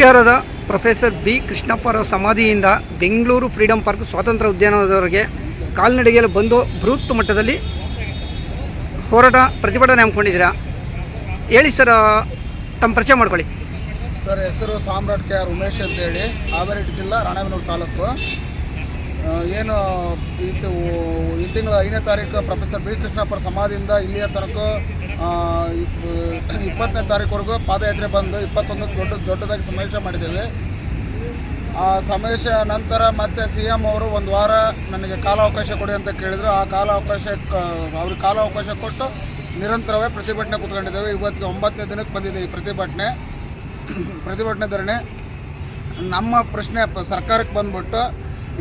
ಹರಿಹರದ professor B. ಕೃಷ್ಣಪ್ಪರ ಸಮಾಧಿಯಿಂದ ಬೆಂಗಳೂರು ಫ್ರೀಡಂ ಪಾರ್ಕ್ ಸ್ವಾತಂತ್ರ್ಯ ಉದ್ಯಾನದವರೆಗೆ ಕಾಲ್ನಡಿಗೆಯಲ್ಲಿ ಬಂದು ಬೃಹತ್ ಮಟ್ಟದಲ್ಲಿ ಹೋರಾಟ ಪ್ರತಿಭಟನೆ ಹಮ್ಮಿಕೊಂಡಿದ್ದೀರಾ? ಹೇಳಿ ಸರ್ ತಮ್ಮ ಪರಿಚಯ ಮಾಡ್ಕೊಳ್ಳಿ. ಸರ್, ಹೆಸರು ಸಾಮ್ರಾಟ್ ಕೆ. ಆರ್. ಉಮೇಶ್ ಅಂತೇಳಿ. ಹಾವೇರಿ ಜಿಲ್ಲಾ ರಾಣೆಬೆನ್ನೂರು ತಾಲೂಕು. ಏನು ಈ ತಿಂಗಳ ಐದನೇ ತಾರೀಕು ಪ್ರೊಫೆಸರ್ ಬಿ ಕೃಷ್ಣಪ್ಪರ ಸಮಾಧಿಯಿಂದ ಇಲ್ಲಿಯ ತನಕ ಇಪ್ಪತ್ತನೇ ತಾರೀಕುವರೆಗೂ ಪಾದಯಾತ್ರೆ ಬಂದು ಇಪ್ಪತ್ತೊಂದು ದೊಡ್ಡ, ದೊಡ್ಡದಾಗಿ ಸಮಾವೇಶ ಮಾಡಿದ್ದೇವೆ. ಆ ಸಮಾವೇಶ ನಂತರ ಮತ್ತೆ ಸಿ ಎಂ ಅವರು ಒಂದು ವಾರ ನನಗೆ ಕಾಲಾವಕಾಶ ಕೊಡಿ ಅಂತ ಕೇಳಿದರು. ಆ ಕಾಲಾವಕಾಶ ಅವ್ರಿಗೆ ಕಾಲಾವಕಾಶ ಕೊಟ್ಟು ನಿರಂತರವೇ ಪ್ರತಿಭಟನೆ ಕೂತ್ಕೊಂಡಿದ್ದೇವೆ. ಇವತ್ತಿಗೆ ಒಂಬತ್ತನೇ ದಿನಕ್ಕೆ ಬಂದಿದೆ ಈ ಪ್ರತಿಭಟನೆ. ಪ್ರತಿಭಟನೆ ಧರಣಿ. ನಮ್ಮ ಪ್ರಶ್ನೆ ಸರ್ಕಾರಕ್ಕೆ ಬಂದ್ಬಿಟ್ಟು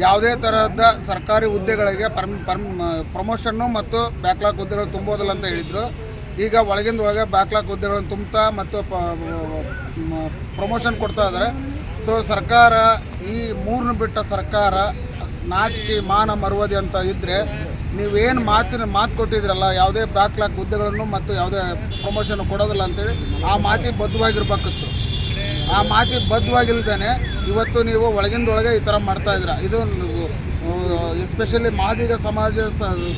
ಯಾವುದೇ ತರಹದ ಸರ್ಕಾರಿ ಹುದ್ದೆಗಳಿಗೆ ಪರ್ಮ್ ಪರ್ಮ್, ಪ್ರಮೋಷನ್ನು ಮತ್ತು ಬ್ಯಾಕ್ಲಾಗ್ ಹುದ್ದೆಗಳು ತುಂಬೋದಿಲ್ಲ ಅಂತ ಹೇಳಿದರು. ಈಗ ಒಳಗಿಂದ ಒಳಗೆ ಬ್ಯಾಕ್ಲಾಗ್ ಹುದ್ದೆಗಳನ್ನು ತುಂಬ್ತಾ ಮತ್ತು ಪ್ರಮೋಷನ್ ಕೊಡ್ತಾ ಇದ್ದಾರೆ. ಸೊ ಸರ್ಕಾರ ಈ ಮೂರನ್ನು ಬಿಟ್ಟ ಸರ್ಕಾರ ನಾಚಿಕೆ, ಮಾನ ಮರುವದಿ ಅಂತ ಇದ್ದರೆ ನೀವೇನು ಮಾತಿನ, ಮಾತು ಕೊಟ್ಟಿದ್ರಲ್ಲ, ಯಾವುದೇ ಬ್ಯಾಕ್ಲಾಗ್ ಹುದ್ದೆಗಳನ್ನು ಮತ್ತು ಯಾವುದೇ ಪ್ರಮೋಷನ್ ಕೊಡೋದಿಲ್ಲ ಅಂತೇಳಿ ಆ ಮಾತಿಗೆ ಬದ್ಧವಾಗಿರ್ಬೇಕಿತ್ತು. ಆ ಮಾತಿಗೆ ಬದ್ಧವಾಗಿಲ್ದೇನೆ ಇವತ್ತು ನೀವು ಒಳಗಿಂದೊಳಗೆ ಈ ಥರ ಮಾಡ್ತಾ ಇದ್ದೀರಾ. ಇದು ಎಸ್ಪೆಷಲಿ ಮಾದಿಗ ಸಮಾಜ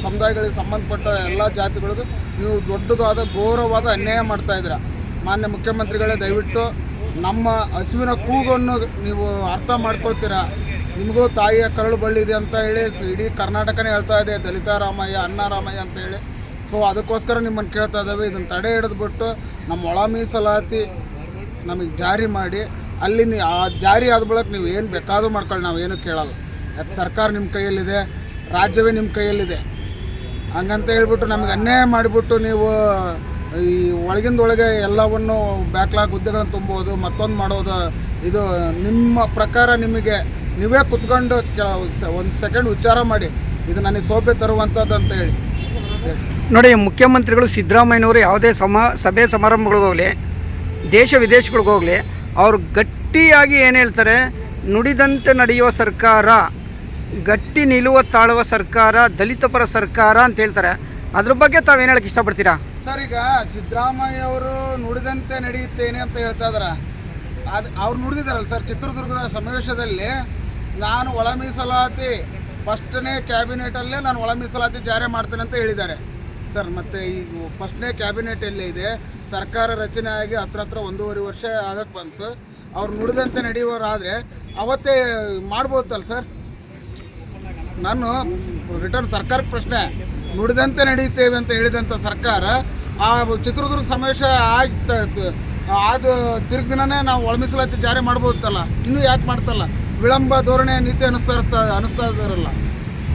ಸಮುದಾಯಗಳಿಗೆ ಸಂಬಂಧಪಟ್ಟ ಎಲ್ಲ ಜಾತಿಗಳಿಗೂ ನೀವು ದೊಡ್ಡದಾದ ಗೌರವವಾದ ಅನ್ಯಾಯ ಮಾಡ್ತಾ ಇದ್ದೀರಾ. ಮಾನ್ಯ ಮುಖ್ಯಮಂತ್ರಿಗಳೇ, ದಯವಿಟ್ಟು ನಮ್ಮ ಹಸುವಿನ ಕೂಗನ್ನು ನೀವು ಅರ್ಥ ಮಾಡ್ಕೊಳ್ತೀರಾ. ನಿಮಗೂ ತಾಯಿಯ ಕರಳು ಬಳ್ಳಿದೆ ಅಂತ ಹೇಳಿ, ಇಡೀ ಕರ್ನಾಟಕನೇ ಹೇಳ್ತಾ ಇದೆ ದಲಿತಾ ರಾಮಯ್ಯ ಅನ್ನ ರಾಮಯ್ಯ ಅಂತ ಹೇಳಿ. ಸೊ ಅದಕ್ಕೋಸ್ಕರ ನಿಮ್ಮನ್ನು ಕೇಳ್ತಾ ಇದ್ದಾವೆ. ಇದನ್ನು ತಡೆ ಹಿಡಿದ್ಬಿಟ್ಟು ನಮ್ಮ ಒಳ ಮೀಸಲಾತಿ ನಮಗೆ ಜಾರಿ ಮಾಡಿ, ಅಲ್ಲಿ ನೀ ಆ ಜಾರಿ ಆದ ಬಳಿಕ ನೀವು ಏನು ಬೇಕಾದರೂ ಮಾಡ್ಕೊಳ್ಳಿ, ನಾವು ಏನು ಕೇಳಲ್ಲ. ಯಾಕೆ ಸರ್ಕಾರ ನಿಮ್ಮ ಕೈಯಲ್ಲಿದೆ, ರಾಜ್ಯವೇ ನಿಮ್ಮ ಕೈಯಲ್ಲಿದೆ. ಹಂಗಂತ ಹೇಳ್ಬಿಟ್ಟು ನಮಗೆ ಅನ್ಯಾಯ ಮಾಡಿಬಿಟ್ಟು ನೀವು, ಈ ಒಳಗಿಂದ ಒಳಗೆ ಎಲ್ಲವನ್ನು ಬ್ಯಾಕ್ಲಾಗ್ ಹುದ್ದೆಗಳನ್ನು ತುಂಬೋದು, ಮತ್ತೊಂದು ಮಾಡೋದು, ಇದು ನಿಮ್ಮ ಪ್ರಕಾರ ನಿಮಗೆ, ನೀವೇ ಕುತ್ಕೊಂಡು ಒಂದು ಸೆಕೆಂಡ್ ವಿಚಾರ ಮಾಡಿ, ಇದು ನನಗೆ ಸೋಪೆ ತರುವಂಥದ್ದು ಅಂತ ಹೇಳಿ. ನೋಡಿ, ಮುಖ್ಯಮಂತ್ರಿಗಳು ಸಿದ್ದರಾಮಯ್ಯನವರು ಯಾವುದೇ ಸಮ, ಸಭೆ ಸಮಾರಂಭಗಳಿಗೋಗಲಿ ದೇಶ ವಿದೇಶಗಳಿಗೋಗಲಿ ಅವರು ಗಟ್ಟಿಯಾಗಿ ಏನು ಹೇಳ್ತಾರೆ, ನುಡಿದಂತೆ ನಡೆಯುವ ಸರ್ಕಾರ, ಗಟ್ಟಿ ನಿಲ್ಲುವ ತಾಳುವ ಸರ್ಕಾರ ದಲಿತ ಪರ ಸರ್ಕಾರ ಅಂತ ಹೇಳ್ತಾರೆ. ಅದ್ರ ಬಗ್ಗೆ ತಾವೇನು ಹೇಳಕ್ಕೆ ಇಷ್ಟಪಡ್ತೀರಾ? ಸರ್, ಈಗ ಸಿದ್ದರಾಮಯ್ಯ ಅವರು ನುಡಿದಂತೆ ನಡೆಯುತ್ತೇನೆ ಅಂತ ಹೇಳ್ತಾ ಇದಾರೆ. ಅದು ಅವ್ರು ನುಡಿದಿದ್ದಾರಲ್ಲ ಸರ್, ಚಿತ್ರದುರ್ಗದ ಸಮಾವೇಶದಲ್ಲಿ ನಾನು ಒಳ ಮೀಸಲಾತಿ, ಫಸ್ಟ್ನೇ ಕ್ಯಾಬಿನೆಟಲ್ಲೇ ನಾನು ಒಳ ಮೀಸಲಾತಿ ಜಾರಿ ಮಾಡ್ತೇನೆ ಅಂತ ಹೇಳಿದ್ದಾರೆ. ಸರ್ ಮತ್ತು ಈ ಫಸ್ಟ್ನೇ ಕ್ಯಾಬಿನೆಟ್ ಎಲ್ಲೇ ಇದೆ? ಸರ್ಕಾರ ರಚನೆ ಆಗಿ ಹತ್ರ ಹತ್ರ ಒಂದೂವರೆ ವರ್ಷ ಆಗಕ್ಕೆ ಬಂತು. ಅವ್ರು ನುಡಿದಂತೆ ನಡೆಯುವವರಾದರೆ ಅವತ್ತೇ ಮಾಡ್ಬೋದಲ್ಲ ಸರ್? ನಾನು ರಿಟರ್ನ್ ಸರ್ಕಾರಕ್ಕೆ ಪ್ರಶ್ನೆ. ನುಡಿದಂತೆ ನಡೆಯುತ್ತೇವೆ ಅಂತ ಹೇಳಿದಂಥ ಸರ್ಕಾರ ಆ ಚಿತ್ರದುರ್ಗ ಸಮಾವೇಶ ಆಗ್ತಾ ಅದು ತಿರ್ಗ ದಿನನೇ ನಾವು ಒಳ ಮೀಸಲಾತಿ ಜಾರಿ ಮಾಡ್ಬೋದಲ್ಲ? ಇನ್ನೂ ಯಾಕೆ ಮಾಡ್ತಲ್ಲ? ವಿಳಂಬ ಧೋರಣೆ ನೀತಿ ಅನಿಸ್ತಾ ಅನಿಸ್ತಾ ಇದಾರಲ್ಲ.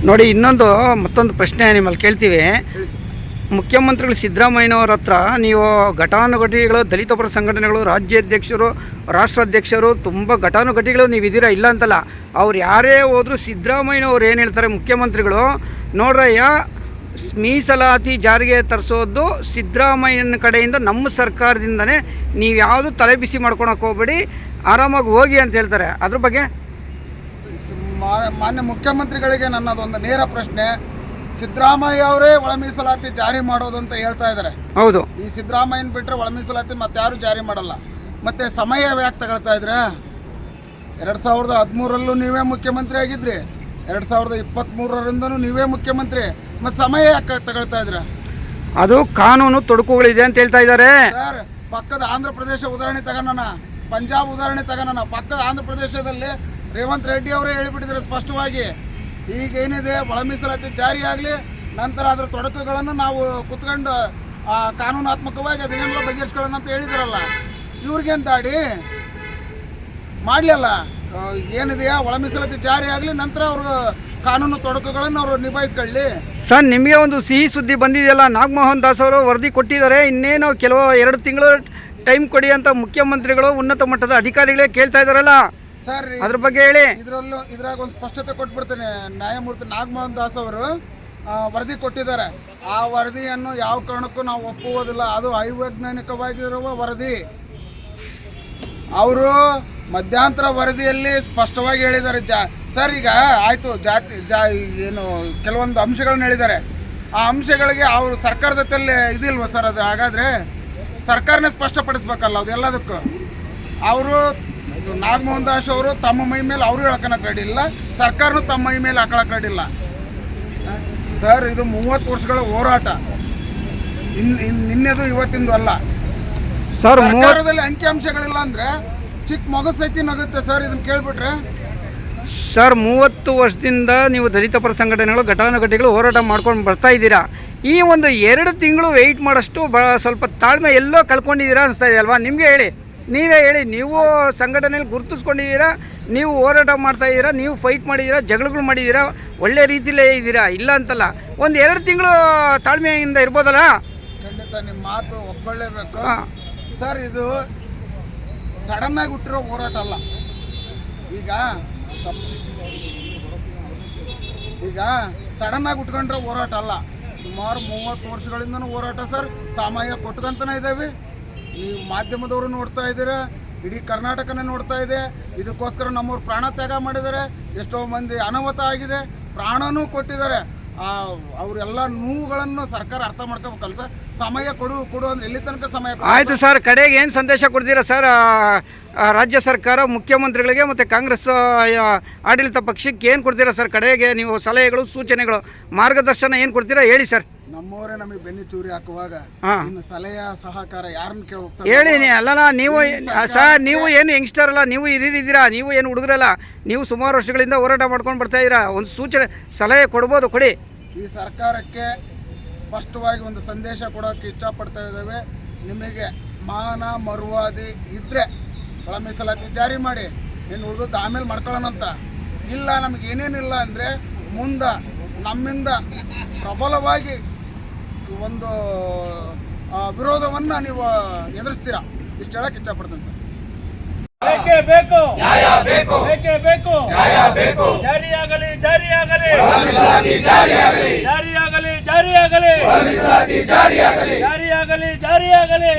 ನೋಡಿ ಇನ್ನೊಂದು ಮತ್ತೊಂದು ಪ್ರಶ್ನೆ ನಿಮ್ಮಲ್ಲಿ ಕೇಳ್ತೀವಿ. ಮುಖ್ಯಮಂತ್ರಿಗಳು ಸಿದ್ದರಾಮಯ್ಯನವರ ಹತ್ರ ನೀವು ಘಟಾನುಘಟಿಗಳು ದಲಿತ ಪರ ಸಂಘಟನೆಗಳು, ರಾಜ್ಯಾಧ್ಯಕ್ಷರು, ರಾಷ್ಟ್ರಾಧ್ಯಕ್ಷರು, ತುಂಬ ಘಟಾನುಘಟಿಗಳು ನೀವು ಇದ್ದೀರಾ ಇಲ್ಲ ಅಂತಲ್ಲ, ಅವ್ರು ಯಾರೇ ಹೋದರೂ ಸಿದ್ದರಾಮಯ್ಯನವ್ರು ಏನು ಹೇಳ್ತಾರೆ ಮುಖ್ಯಮಂತ್ರಿಗಳು, ನೋಡ್ರಯ್ಯ, ಮೀಸಲಾತಿ ಜಾರಿಗೆ ತರಿಸೋದು ಸಿದ್ದರಾಮಯ್ಯನ ಕಡೆಯಿಂದ ನಮ್ಮ ಸರ್ಕಾರದಿಂದನೇ, ನೀವು ಯಾವುದು ತಲೆ ಬಿಸಿ ಮಾಡ್ಕೊಳಕ್ಕೆ ಹೋಗ್ಬೇಡಿ, ಆರಾಮಾಗಿ ಹೋಗಿ ಅಂತ ಹೇಳ್ತಾರೆ. ಅದ್ರ ಬಗ್ಗೆ? ಮಾನ್ಯ ಮುಖ್ಯಮಂತ್ರಿಗಳಿಗೆ ನನ್ನದೊಂದು ನೇರ ಪ್ರಶ್ನೆ. ಸಿದ್ದರಾಮಯ್ಯ ಅವರೇ ಒಳ ಮೀಸಲಾತಿ ಜಾರಿ ಮಾಡೋದು ಅಂತ ಹೇಳ್ತಾ ಇದ್ದಾರೆ. ಹೌದು. ಈ ಸಿದ್ದರಾಮಯ್ಯನ ಬಿಟ್ಟರೆ ಒಳ ಮೀಸಲಾತಿ ಮತ್ತೆ ಯಾರು ಜಾರಿ ಮಾಡಲ್ಲ. ಮತ್ತೆ ಸಮಯ ಯಾಕೆ ತಗೊಳ್ತಾ ಇದ್ರೆ? ಎರಡು ಸಾವಿರದ ಹದಿಮೂರಲ್ಲೂ ನೀವೇ ಮುಖ್ಯಮಂತ್ರಿ ಆಗಿದ್ರಿ. ಎರಡು ಸಾವಿರದ ಇಪ್ಪತ್ತ್ಮೂರರಿಂದನೂ ನೀವೇ ಮುಖ್ಯಮಂತ್ರಿ. ಮತ್ತು ಸಮಯ ಯಾಕೆ ತಗೊಳ್ತಾ ಇದ್ರ? ಅದು ಕಾನೂನು ತೊಡಕುಗಳಿದೆ ಅಂತ ಹೇಳ್ತಾ ಇದ್ದಾರೆ. ಸರ್ ಪಕ್ಕದ ಆಂಧ್ರ ಪ್ರದೇಶ ಉದಾಹರಣೆ ತಗೋಣ ಪಂಜಾಬ್ ಉದಾಹರಣೆ ತಗೋಣ ಪಕ್ಕದ ಆಂಧ್ರ ಪ್ರದೇಶದಲ್ಲಿ ರೇವಂತ್ ರೆಡ್ಡಿ ಅವರೇ ಹೇಳಿಬಿಟ್ಟಿದ್ರು ಸ್ಪಷ್ಟವಾಗಿ. ಈಗ ಏನಿದೆ ಒಳ ಮೀಸಲಾತಿ ಜಾರಿಯಾಗಲಿ ನಂತರ ಅದರ ತೊಡಕುಗಳನ್ನು ನಾವು ಕುತ್ಕೊಂಡು ಕಾನೂನಾತ್ಮಕವಾಗಿ ಅದನ್ನೆಲ್ಲ ಬಗೆಹರಿಸ್ಕೊಳ್ಳೋಣ ಅಂತ ಹೇಳಿದ್ರಲ್ಲ ಇವ್ರಿಗೇನು ದಾಡಿ ಮಾಡಲಿಲ್ಲ ಏನಿದೆಯಾ, ಒಳ ಮೀಸಲಾತಿ ಜಾರಿ ಆಗಲಿ, ನಂತರ ಅವರು ಕಾನೂನು ತೊಡಕುಗಳನ್ನು ಅವರು ನಿಭಾಯಿಸ್ಕೊಳ್ಳಿ. ಸರ್, ನಿಮಗೆ ಒಂದು ಸಿಹಿ ಸುದ್ದಿ ಬಂದಿದೆಯಲ್ಲ, ನಾಗಮೋಹನ್ ದಾಸ್ ಅವರು ವರದಿ ಕೊಟ್ಟಿದ್ದಾರೆ, ಇನ್ನೇನು ಕೆಲವು ಎರಡು ತಿಂಗಳು ಟೈಮ್ ಕೊಡಿ ಅಂತ ಮುಖ್ಯಮಂತ್ರಿಗಳು ಉನ್ನತ ಮಟ್ಟದ ಅಧಿಕಾರಿಗಳೇ ಕೇಳ್ತಾ ಇದ್ದಾರಲ್ಲ? ಸರ್. ಅದ್ರ ಬಗ್ಗೆ ಹೇಳಿ. ಇದರಲ್ಲೂ ಇದ್ರಾಗ ಒಂದು ಸ್ಪಷ್ಟತೆ ಕೊಟ್ಬಿಡ್ತೇನೆ. ನ್ಯಾಯಮೂರ್ತಿ ನಾಗಮೋಹನ್ ದಾಸ್ ಅವರು ವರದಿ ಕೊಟ್ಟಿದ್ದಾರೆ. ಆ ವರದಿಯನ್ನು ಯಾವ ಕಾರಣಕ್ಕೂ ನಾವು ಒಪ್ಪುವುದಿಲ್ಲ. ಅದು ಅವೈಜ್ಞಾನಿಕವಾಗಿರುವ ವರದಿ. ಅವರು ಮಧ್ಯಂತರ ವರದಿಯಲ್ಲಿ ಸ್ಪಷ್ಟವಾಗಿ ಹೇಳಿದ್ದಾರೆ. ಜಾ ಸರ್ ಈಗ ಆಯಿತು. ಜಾತಿ ಜಾ ಏನು ಕೆಲವೊಂದು ಅಂಶಗಳನ್ನ ಹೇಳಿದ್ದಾರೆ. ಆ ಅಂಶಗಳಿಗೆ ಅವರು ಸರ್ಕಾರದ ತಲೆ ಇದಿಲ್ವ ಸರ್ ಅದು? ಹಾಗಾದರೆ ಸರ್ಕಾರನೇ ಸ್ಪಷ್ಟಪಡಿಸ್ಬೇಕಲ್ಲ ಅದು ಎಲ್ಲದಕ್ಕೂ. ಅವರು ನಾಗಮೋಹನ್ ದಾಸ್ ಅವರು ತಮ್ಮ ಮೈ ಮೇಲೆ ಅವರು ಹೇಳ್ಕೊಳಕ್ ರೆಡಿ ಇಲ್ಲ ಸರ್ಕಾರನು ತಮ್ಮ ಮೈ ಮೇಲೆ ಹಾಕೊಳಕ್ ರೆಡಿ ಇಲ್ಲ. ಸರ್ ಇದು ಮೂವತ್ತು ವರ್ಷಗಳ ಹೋರಾಟ. ಇನ್ ಇನ್ ನಿನ್ನೆದು ಇವತ್ತಿಂದು ಅಲ್ಲ. ಸರ್ ಸರ್ಕಾರದಲ್ಲಿ ಅಂಕಿಅಂಶಗಳಿಲ್ಲ ಅಂದ್ರೆ ಚಿಕ್ಕ ಮಗು ಸೈತಿ ನಗುತ್ತೆ ಸರ್ ಇದನ್ನ ಕೇಳ್ಬಿಟ್ರೆ. ಸರ್ ಮೂವತ್ತು ವರ್ಷದಿಂದ ನೀವು ದಲಿತ ಪರ ಸಂಘಟನೆಗಳು ಘಟಾನುಘಟಿಗಳು ಹೋರಾಟ ಮಾಡ್ಕೊಂಡು ಬರ್ತಾ ಇದ್ದೀರಾ? ಈ ಒಂದು ಎರಡು ತಿಂಗಳು ವೆಯ್ಟ್ ಮಾಡೋಷ್ಟು ಬ ಸ್ವಲ್ಪ ತಾಳ್ಮೆ ಎಲ್ಲೋ ಕಳ್ಕೊಂಡಿದ್ದೀರಾ ಅನಿಸ್ತಾ ಇದೆ ಅಲ್ವಾ? ನಿಮಗೆ ಹೇಳಿ. ನೀವೇ ಹೇಳಿ ನೀವು ಸಂಘಟನೆಯಲ್ಲಿ ಗುರುತಿಸ್ಕೊಂಡಿದ್ದೀರಾ ನೀವು ಹೋರಾಟ ಮಾಡ್ತಾ ಇದ್ದೀರಾ ನೀವು ಫೈಟ್ ಮಾಡಿದ್ದೀರಾ ಜಗಳಗಳು ಮಾಡಿದ್ದೀರಾ ಒಳ್ಳೆ ರೀತಿಲೇ ಇದ್ದೀರಾ ಇಲ್ಲ ಅಂತಲ್ಲ ಒಂದು ಎರಡು ತಿಂಗಳು ತಾಳ್ಮೆಯಿಂದ ಇರ್ಬೋದಲ್ಲ? ಖಂಡಿತ ನಿಮ್ಮ ಮಾತು ಒಪ್ಕೊಳ್ಳೇಬೇಕು. ಸರ್ ಇದು ಸಡನ್ ಆಗಿ ಹುಟ್ಟಿರೋ ಹೋರಾಟ ಅಲ್ಲ. ಈಗ ಈಗ ಸಡನ್ ಆಗಿ ಉಟ್ಕೊಂಡ್ರೆ ಹೋರಾಟ ಅಲ್ಲ. ಸುಮಾರು ಮೂವತ್ತು ವರ್ಷಗಳಿಂದನೂ ಹೋರಾಟ ಸರ್. ಸಾಮಾನ್ಯ ಕೊಟ್ಕೊಂತನೇ ಇದ್ದೇವೆ ನೀವು ಮಾಧ್ಯಮದವರು ನೋಡ್ತಾ ಇದ್ದೀರಾ? ಇಡೀ ಕರ್ನಾಟಕನೇ ನೋಡ್ತಾ ಇದೆ. ಇದಕ್ಕೋಸ್ಕರ ನಮ್ಮವ್ರು ಪ್ರಾಣ ತ್ಯಾಗ ಮಾಡಿದ್ದಾರೆ. ಎಷ್ಟೋ ಮಂದಿ ಅನಾಹುತ ಆಗಿದೆ. ಪ್ರಾಣನೂ ಕೊಟ್ಟಿದ್ದಾರೆ. ಅವರೆಲ್ಲ ನೋವುಗಳನ್ನು ಸರ್ಕಾರ ಅರ್ಥ ಮಾಡ್ಕೋಬೇಕಲ್ಲ ಸರ್? ಸಮಯ ಕೊಡು ಕೊಡು ಅಂದ್ರೆ ಎಲ್ಲಿ ತನಕ ಸಮಯ ಆಯ್ತು ಸರ್, ಕಡೆಗೆ ಏನು ಸಂದೇಶ ಕೊಡ್ತೀರಾ ಸರ್? ರಾಜ್ಯ ಸರ್ಕಾರ, ಮುಖ್ಯಮಂತ್ರಿಗಳಿಗೆ ಮತ್ತು ಕಾಂಗ್ರೆಸ್ ಆಡಳಿತ ಪಕ್ಷಕ್ಕೆ ಏನು ಕೊಡ್ತೀರಾ ಸರ್? ಕಡೆಗೆ ನೀವು ಸಲಹೆಗಳು, ಸೂಚನೆಗಳು, ಮಾರ್ಗದರ್ಶನ ಏನು ಕೊಡ್ತೀರಾ ಹೇಳಿ ಸರ್. ನಮ್ಮವರೇ ನಮಗೆ ಬೆನ್ನಿ ಚೂರಿ ಹಾಕುವಾಗ ನಿಮ್ಮ ಸಲಹೆ ಸಹಕಾರ ಯಾರನ್ನ ಕೇಳ್ಬೇಕು ಸರ್? ಹೇಳಿ ನೀ ಅಲ್ಲಲ್ಲ ನೀವು ಸರ್ ನೀವು ಏನು ಯಂಗ್ಸ್ಟರ್ ಅಲ್ಲ ನೀವು ಹಿರಿಯರಿದ್ದೀರಾ ನೀವು ಏನು ಹುಡುಗರಲ್ಲ ನೀವು ಸುಮಾರು ವರ್ಷಗಳಿಂದ ಹೋರಾಟ ಮಾಡ್ಕೊಂಡು ಬರ್ತಾ ಇದ್ದೀರಾ ಒಂದು ಸೂಚನೆ ಸಲಹೆ ಕೊಡ್ಬೋದು ಕೊಡಿ. ಈ ಸರ್ಕಾರಕ್ಕೆ ಸ್ಪಷ್ಟವಾಗಿ ಒಂದು ಸಂದೇಶ ಕೊಡೋಕ್ಕೆ ಇಷ್ಟಪಡ್ತಾ ಇದ್ದೇವೆ. ನಿಮಗೆ ಮಾನ ಮರುವಾದಿ ಇದ್ದರೆ ಒಳ ಮೀಸಲಾತಿ ಜಾರಿ ಮಾಡಿ. ಇನ್ನು ಉಳಿದದ್ದು ಆಮೇಲೆ ಮಾಡ್ಕೊಳ್ಳೋಣಂತ ಇಲ್ಲ ನಮಗೆ ಏನೇನಿಲ್ಲ ಅಂದರೆ ಮುಂದೆ ನಮ್ಮಿಂದ ಪ್ರಬಲವಾಗಿ ಒಂದು ವಿರೋಧವನ್ನು ನೀವು ಎದುರಿಸ್ತೀರಾ? ಇಷ್ಟು ಹೇಳಕ್ಕೆ ಇಷ್ಟಪಡ್ತೇನೆ ಸರ್. ಬೇಕೇ ಬೇಕು. ನ್ಯಾಯ ಬೇಕು. ಬೇಕೇ ಬೇಕು. ನ್ಯಾಯ ಬೇಕು. ಜಾರಿಯಾಗಲಿ ಜಾರಿಯಾಗಲಿ. ಜಾರಿಯಾಗಲಿ. ಜಾರಿಯಾಗಲಿ ಜಾರಿಯಾಗಲಿ. ಜಾರಿಯಾಗಲಿ. ಜಾರಿಯಾಗಲಿ ಜಾರಿಯಾಗಲಿ.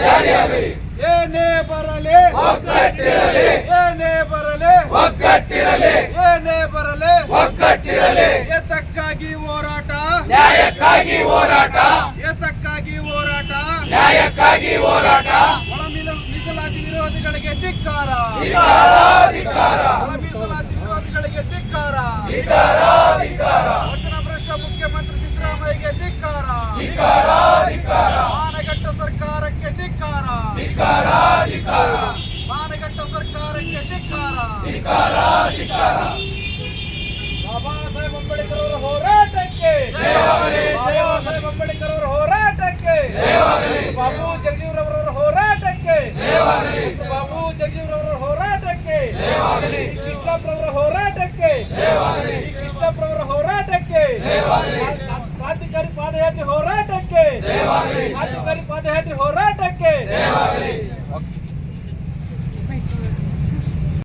ಜಾರಿಯಾಗಲಿ. ಏನೇ ಬರಲಿ ಏನೇ ಬರಲಿ ಒಗ್ಗಟ್ಟಿರಲಿ. ಏನೇ ಬರಲಿ. ಒಗ್ಗಟ್ಟಿರಲಿ. ಏತಕ್ಕಾಗಿ ಹೋರಾಟ. ನ್ಯಾಯಕ್ಕಾಗಿ ಹೋರಾಟ. ಏತಕ್ಕಾಗಿ ಹೋರಾಟ. ನ್ಯಾಯಕ್ಕಾಗಿ ಹೋರಾಟ. ಒಳ ಮೀಸಲಾತಿ ವಿರೋಧಿಗಳಿಗೆ ಧಿಕ್ಕಾರ. ಒಳ ಮೀಸಲಾತಿ ವಿರೋಧಿಗಳಿಗೆ ಧಿಕ್ಕಾರ. ವಚನ ಭ್ರಷ್ಟ ಮುಖ್ಯಮಂತ್ರಿ ಸಿದ್ದರಾಮಯ್ಯಗೆ ಧಿಕ್ಕಾರ. ಮಾನಗಟ್ಟ ಸರ್ಕಾರಕ್ಕೆ ಧಿಕ್ಕಾರ. ಮಾನಗಟ್ಟ ಸರ್ಕಾರಕ್ಕೆ ಧಿಕ್ಕಾರ ಬಾಬಾ ಸಾಹೇಬ್ ಅಂಬೇಡ್ಕರ್ ಅವರ ಹೋರಾಟಕ್ಕೆ. ಬಾಬಾ ಸಾಹೇಬ್ ಅಂಬೇಡ್ಕರ್ ಅವರ ಹೋರಾಟಕ್ಕೆ. ಬಾಬು ಜಗಜೀವರವರ ಹೋರಾಟಕ್ಕೆ. ಬಾಬು ಜಗಜೀವರವರ ಹೋರಾಟಕ್ಕೆ. ಕೃಷ್ಣಪ್ಪರವರ ಹೋರಾಟಕ್ಕೆ. ಕೃಷ್ಣಪ್ಪರವರ ಹೋರಾಟಕ್ಕೆ. ಕ್ರಾಂತಿಕಾರಿ ಪಾದಯಾತ್ರೆ ಹೋರಾಟಕ್ಕೆ. ಕ್ರಾಂತಿಕಾರಿ ಪಾದಯಾತ್ರೆ ಹೋರಾಟಕ್ಕೆ.